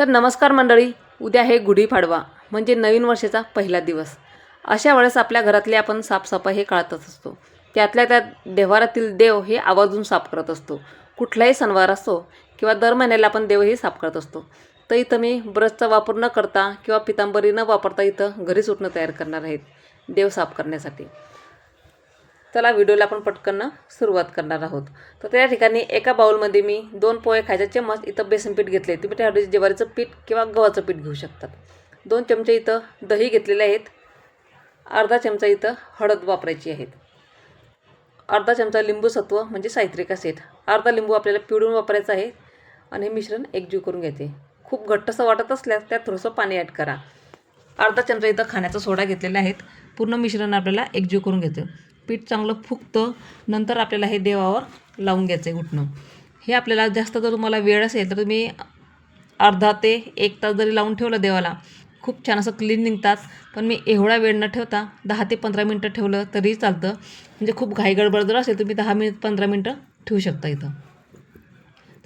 तर नमस्कार मंडळी उद्या आहे गुढीपाडवा म्हणजे नवीन वर्षाचा पहिला दिवस. अशा वेळेस आपल्या घरातले आपण साफसफाई हे काढतच असतो. त्यातल्या त्यात देवारातील देव हे आवाजून साफ करत असतो. कुठलाही सणवार असो किंवा दर महिन्याला आपण देवही साफ करत असतो. तर इथं मी ब्रशचा वापर न करता किंवा पितांबरी न वापरता इथं घरीच उठणं तयार करणार आहेत देव साफ करण्यासाठी. चला व्हिडिओला आपण पटकन सुरुवात करणार आहोत. तर त्या ठिकाणी एका बाउलमध्ये मी दोन पोहे खायचा चम्मच इथं बेसन पीठ घेतले. तुम्ही त्या ज्वारीचं पीठ किंवा गव्हाचं पीठ घेऊ शकतात. दोन चमचे इथं दही घेतलेले आहेत. अर्धा चमचा इथं हळद वापरायची आहेत. अर्धा चमचा लिंबू सत्व म्हणजे सायत्रिक ॲसिड. अर्धा लिंबू आपल्याला पिळून वापरायचं आहे आणि हे मिश्रण एकजीव करून घेते खूप घट्टसं वाटत असल्यास त्यात थोडंसं पाणी ॲड करा. अर्धा चमचा इथं खाण्याचा सोडा घेतलेला आहेत पूर्ण मिश्रण आपल्याला एकजीव करून घेतो पीठ चांगलं फुगतं नंतर आपल्याला हे देवावर लावून घ्यायचं आहे उठणं हे आपल्याला जास्त जर तुम्हाला वेळ असेल तर तुम्ही अर्धा ते एक तास जरी लावून ठेवलं देवाला खूप छान असं क्लीन निघतात. पण मी एवढा वेळ न ठेवता दहा ते पंधरा मिनटं ठेवलं तरी चालतं. म्हणजे खूप घाईगडबड जर असेल तुम्ही दहा मिनिट पंधरा मिनटं ठेवू शकता इथं.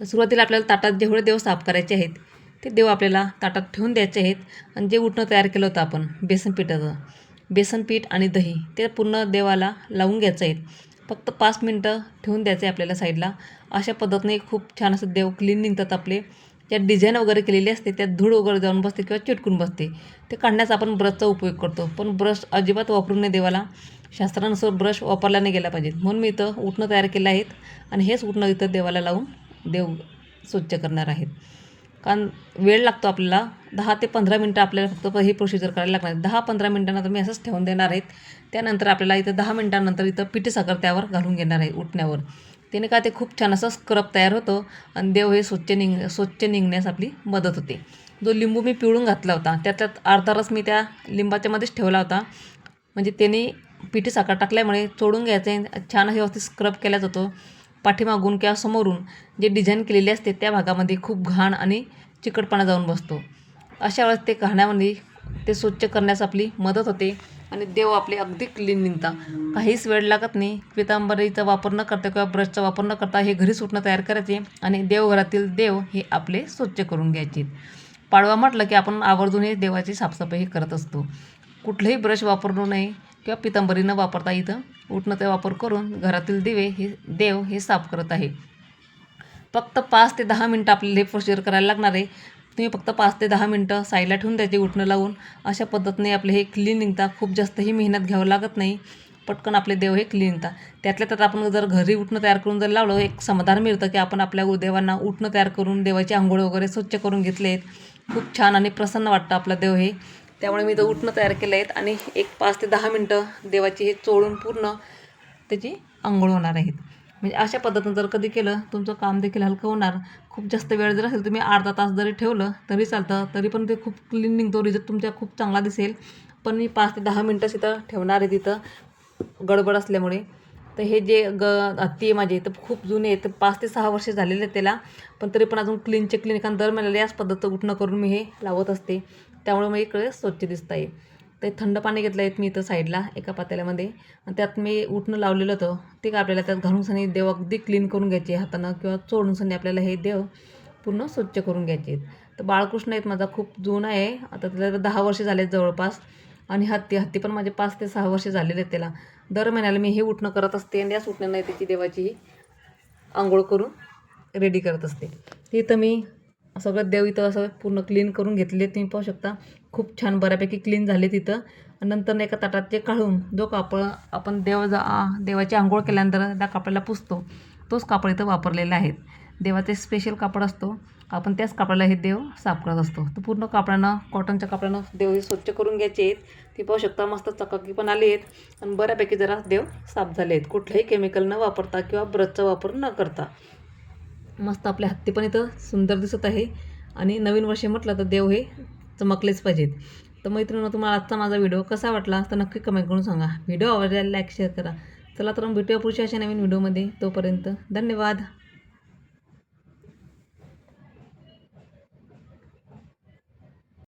तर सुरुवातीला आपल्याला ताटात जेवढे देव साफ करायचे आहेत ते देव आपल्याला ताटात ठेवून द्यायचे आहेत. आणि जे उठणं तयार केलं होतं आपण बेसन पिठाचं बेसन पीठ आणि दही ते पूर्ण देवाला लावून घ्यायचं आहे. फक्त पाच मिनटं ठेवून द्यायचं आहे आपल्याला साईडला. अशा पद्धतीने खूप छान असं देव क्लीन निघतात आपले. ज्या डिझाईन वगैरे केलेली असते त्यात धूळ वगैरे जाऊन बसते किंवा चिटकून बसते. ते काढण्याचा आपण ब्रशचा उपयोग करतो. पण ब्रश अजिबात वापरून नाही देवाला. शास्त्रानुसार ब्रश वापरला नाही गेला पाहिजे. म्हणून मी इथं उठणं तयार केलं आहेत. आणि हेच उठणं इथं देवाला लावून देव स्वच्छ करणार आहेत. कारण वेळ लागतो आपल्याला. दहा ते पंधरा मिनटं आपल्याला फक्त हे प्रोसिजर करायला लागणार आहे दहा पंधरा मिनटानंतर मी असंच ठेवून देणार आहेत. त्यानंतर आपल्याला इथं दहा मिनटानंतर इथं पिठी साखर त्यावर घालून घेणार आहे उठण्यावर. त्याने का ते खूप छान असं स्क्रब तयार होतं आणि देव हे स्वच्छ निघ स्वच्छ निघण्यास आपली मदत होते. जो लिंबू मी पिळून घातला होता त्याच्यात अर्धा रस मी त्या लिंबाच्यामध्येच ठेवला होता. म्हणजे त्याने पिठी साखर टाकल्यामुळे चोडून घ्यायचे छान हे व्यवस्थित स्क्रब केला जातो. पाठीमागून किंवा समोरून जे डिझाईन केलेले असते त्या भागामध्ये खूप घाण आणि चिकटपणा जाऊन बसतो. अशा वेळेस ते घाण्यामध्ये ते स्वच्छ करण्यास आपली मदत होते आणि देव आपले अगदी क्लीन निघतात काहीच वेळ लागत नाही. पितांबरीचा वापर न करता किंवा ब्रशचा वापर न करता हे घरी सुटणं तयार करायचे आणि देवघरातील देव हे आपले स्वच्छ करून घ्यायचे. पाडवा म्हटलं की आपण आवर्जून हे देवाची साफसफाई करत असतो. कुठलंही ब्रश वापरू नये किंवा पितांबरी न वापरता इथं उठणं वापर करून घरातील दिवे हे देव हे साफ करत आहे. फक्त पाच ते दहा मिनटं आपल्याला हे प्रोसिजर करायला लागणार आहे. तुम्ही फक्त पाच ते दहा मिनटं साईडला ठेवून द्यायचे उठणं लावून अशा पद्धतीने आपले हे क्लीन निघतात खूप जास्तही मेहनत घ्यावं लागत नाही. पटकन आपले देव हे क्लीन निघतात त्यातल्या त्यात आपण जर घरी उठणं तयार करून जर लावलं एक समाधान मिळतं की आपण आपल्या देवांना उठणं तयार करून देवाची आंघोळ वगैरे स्वच्छ करून घेतले आहेत खूप छान आणि प्रसन्न वाटतं आपलं देव हे त्यामुळे मी तर उठणं तयार केलं आहेत आणि एक पाच ते दहा मिनटं देवाची हे चोळून पूर्ण त्याची आंघोळ होणार आहेत. म्हणजे अशा पद्धतीनं जर कधी केलं तुमचं काम देखील हलकं होणार. खूप जास्त वेळ जर असेल तुम्ही अर्धा तास जरी ठेवलं तरी चालतं तरी पण ते खूप क्लीन निघतो रिझल्ट तुमच्या खूप चांगला दिसेल. पण मी पाच ते दहा मिनटं तिथं ठेवणार आहे तिथं. गडबड असल्यामुळे. तर हे जे ग हत्ती आहे माझे तर खूप जुने आहे तर पाच ते सहा वर्ष झालेले आहेत त्याला. पण तरी पण अजून क्लीनचे क्लीन कारण दर महिन्याला याच पद्धतीचं उठणं करून मी हे लावत असते. त्यामुळे मग इकडे स्वच्छ दिसत आहे ते थंड पाणी घेतलं आहेत मी इथं साईडला एका पातेल्यामध्ये. आणि त्यात मी उठणं लावलेलं होतं. ते का आपल्याला त्यात घालून सनी देव अगदी क्लीन करून घ्यायचे हातानं किंवा चोडून सनी आपल्याला हे देव पूर्ण स्वच्छ करून घ्यायचे. आहेत तर बाळकृष्ण आहेत माझा खूप जुना आहे. आता त्याला दहा वर्ष झाले आहेत जवळपास. आणि हत्ती हत्ती पण माझे पाच ते सहा वर्ष झालेले आहेत त्याला. दर महिन्याला मी हे उठणं करत असते आणि याच उठण्यानं त्याची देवाची. आंघोळ करून रेडी करत असते. इथं मी सगळं देव इथं असं पूर्ण क्लीन करून घेतले तुम्ही पाहू शकता. खूप छान बऱ्यापैकी क्लीन झाले तिथं नंतर एका ताटात ते काढून जो कापड आपण देव जा देवाची आंघोळ केल्यानंतर त्या कापडाला पुसतो तोच कापड इथं वापरलेला आहे. देवाचे स्पेशल कापड असतो. आपण त्याच कापडाला हे देव साफ करत असतो. तर पूर्ण कापडानं कॉटनच्या कापडानं देव हे स्वच्छ करून घ्यायचे आहेत. ती पाहू शकता मस्त चकाकी पण आली आहेत. आणि बऱ्यापैकी जरा देव साफ झाले आहेत. कुठलंही केमिकल न वापरता किंवा ब्रशचा वापर न करता. मस्त आपल्या हत्ती पण इथं सुंदर दिसत आहे. आणि नवीन वर्ष म्हटलं तर देव हे चमकलेच पाहिजेत. तर मैत्रिणी तुम्हाला आजचा माझा व्हिडिओ कसा वाटला तर नक्की कमेंट करून सांगा. व्हिडिओ आवडल्याला लाईक शेअर करा. चला तर मग भेटूया पुढच्या अशा नवीन व्हिडिओमध्ये. तोपर्यंत धन्यवाद.